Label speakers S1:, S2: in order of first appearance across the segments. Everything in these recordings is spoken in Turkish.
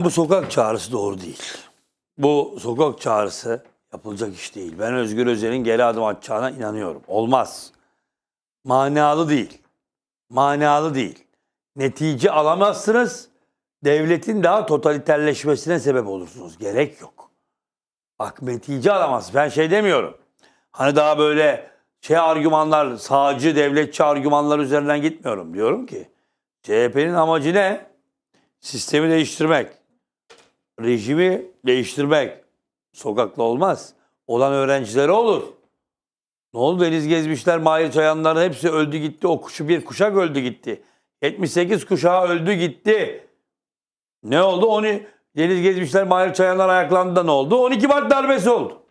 S1: Bu sokak çağrısı doğru değil. Bu sokak çağrısı yapılacak iş değil. Ben Özgür Özel'in geri adım atacağına inanıyorum. Olmaz. Manalı değil. Manalı değil. Netice alamazsınız. Devletin daha totaliterleşmesine sebep olursunuz. Gerek yok. Bak netice alamaz. Ben şey demiyorum. Hani daha böyle şey argümanlar, sağcı, devletçi argümanlar üzerinden gitmiyorum. Diyorum ki CHP'nin amacı ne? Sistemi değiştirmek rejimi değiştirmek sokakla olmaz. Olan öğrencileri olur. Ne oldu Deniz Gezmişler, Mahir Çayanların hepsi öldü gitti. O kuşu bir kuşak öldü gitti. 78 kuşağı öldü gitti. Ne oldu? Onu Deniz Gezmişler, Mahir Çayanlar ayaklandı da ne oldu? 12 Mart darbesi oldu.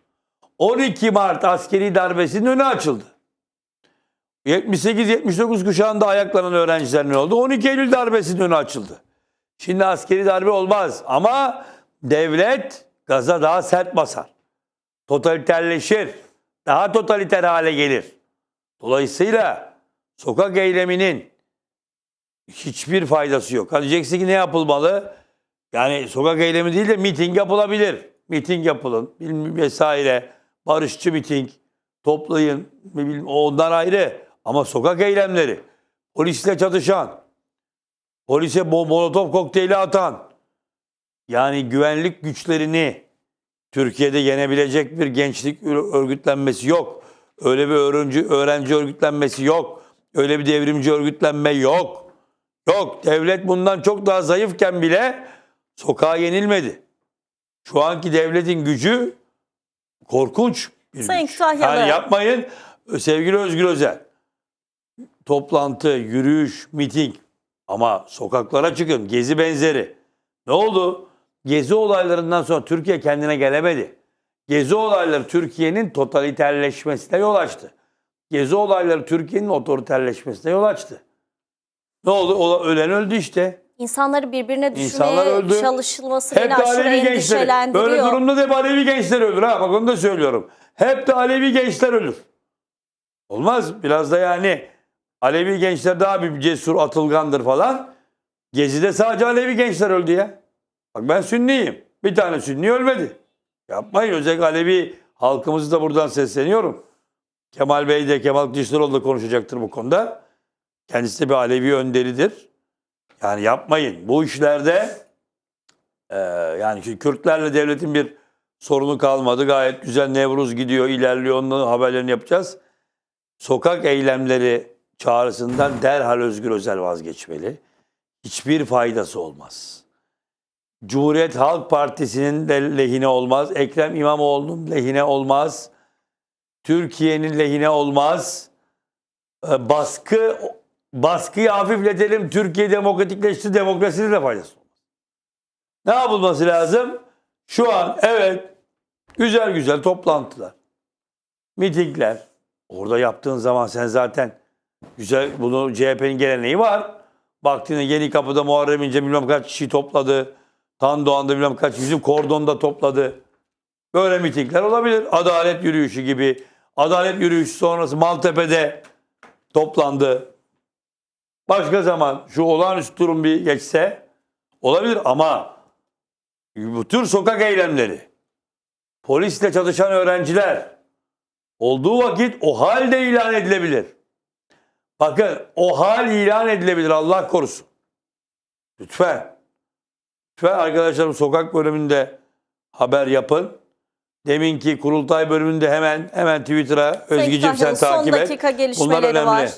S1: 12 Mart askeri darbesinin önü açıldı. 78-79 kuşağında ayaklanan öğrenciler ne oldu? 12 Eylül darbesinin önü açıldı. Şimdi askeri darbe olmaz ama devlet gaza daha sert basar. Totaliterleşir. Daha totaliter hale gelir. Dolayısıyla sokak eyleminin hiçbir faydası yok. Hani diyeceksin ki ne yapılmalı? Yani sokak eylemi değil de miting yapılabilir. Miting yapılın bilmem vesaire. Barışçı miting toplayın. Bilmem, onlar ayrı. Ama sokak eylemleri polisle çatışan, polise mo- molotof kokteyli atan, yani güvenlik güçlerini Türkiye'de yenebilecek bir gençlik örgütlenmesi yok. Öyle bir öğrenci, öğrenci örgütlenmesi yok. Öyle bir devrimci örgütlenme yok. Yok. Devlet bundan çok daha zayıfken bile sokağa yenilmedi. Şu anki devletin gücü korkunç bir
S2: Sayın
S1: güç. Yani yapmayın sevgili Özgür Özel. Toplantı, yürüyüş, miting ama sokaklara çıkın. Gezi benzeri. Ne oldu? Gezi olaylarından sonra Türkiye kendine gelemedi. Gezi olayları Türkiye'nin totaliterleşmesine yol açtı. Gezi olayları Türkiye'nin otoriterleşmesine yol açtı. Ne oldu? O, ölen öldü işte.
S2: İnsanları birbirine
S1: İnsanlar
S2: düşürmeye
S1: öldü.
S2: çalışılması
S1: Hep
S2: beni
S1: de
S2: aşırı
S1: Alevi gençleri.
S2: endişelendiriyor.
S1: Böyle durumda da hep Alevi gençler ölür ha. Bak onu da söylüyorum. Hep de Alevi gençler ölür. Olmaz. Biraz da yani Alevi gençler daha bir cesur atılgandır falan. Gezi'de sadece Alevi gençler öldü ya. Bak ben Sünniyim. Bir tane Sünni ölmedi. Yapmayın. Özellikle Alevi halkımızı da buradan sesleniyorum. Kemal Bey de Kemal Kılıçdaroğlu da konuşacaktır bu konuda. Kendisi de bir Alevi önderidir. Yani yapmayın. Bu işlerde ee, yani şimdi Kürtlerle devletin bir sorunu kalmadı. Gayet güzel Nevruz gidiyor, ilerliyor. Onun haberlerini yapacağız. Sokak eylemleri çağrısından derhal Özgür Özel vazgeçmeli. Hiçbir faydası olmaz. Cumhuriyet Halk Partisi'nin de lehine olmaz. Ekrem İmamoğlu'nun lehine olmaz. Türkiye'nin lehine olmaz. Ee, baskı baskıyı hafifletelim. Türkiye demokratikleşti. Demokrasinin de faydası olmaz. Ne yapılması lazım? Şu an evet güzel güzel toplantılar, mitingler. Orada yaptığın zaman sen zaten güzel bunu CHP'nin geleneği var. Baktığında Yeni Kapı'da Muharrem İnce bilmem kaç kişi topladı. Tan Doğan'da bilmem kaç bizim kordonda topladı. Böyle mitingler olabilir. Adalet yürüyüşü gibi. Adalet yürüyüşü sonrası Maltepe'de toplandı. Başka zaman şu olağanüstü durum bir geçse olabilir ama bu tür sokak eylemleri, polisle çalışan öğrenciler olduğu vakit o hal de ilan edilebilir. Bakın o hal ilan edilebilir Allah korusun. Lütfen. Lütfen arkadaşlarım sokak bölümünde haber yapın. Deminki kurultay bölümünde hemen hemen Twitter'a Özgeciğim sen takip
S2: son
S1: et. Bunlar önemli.
S2: var.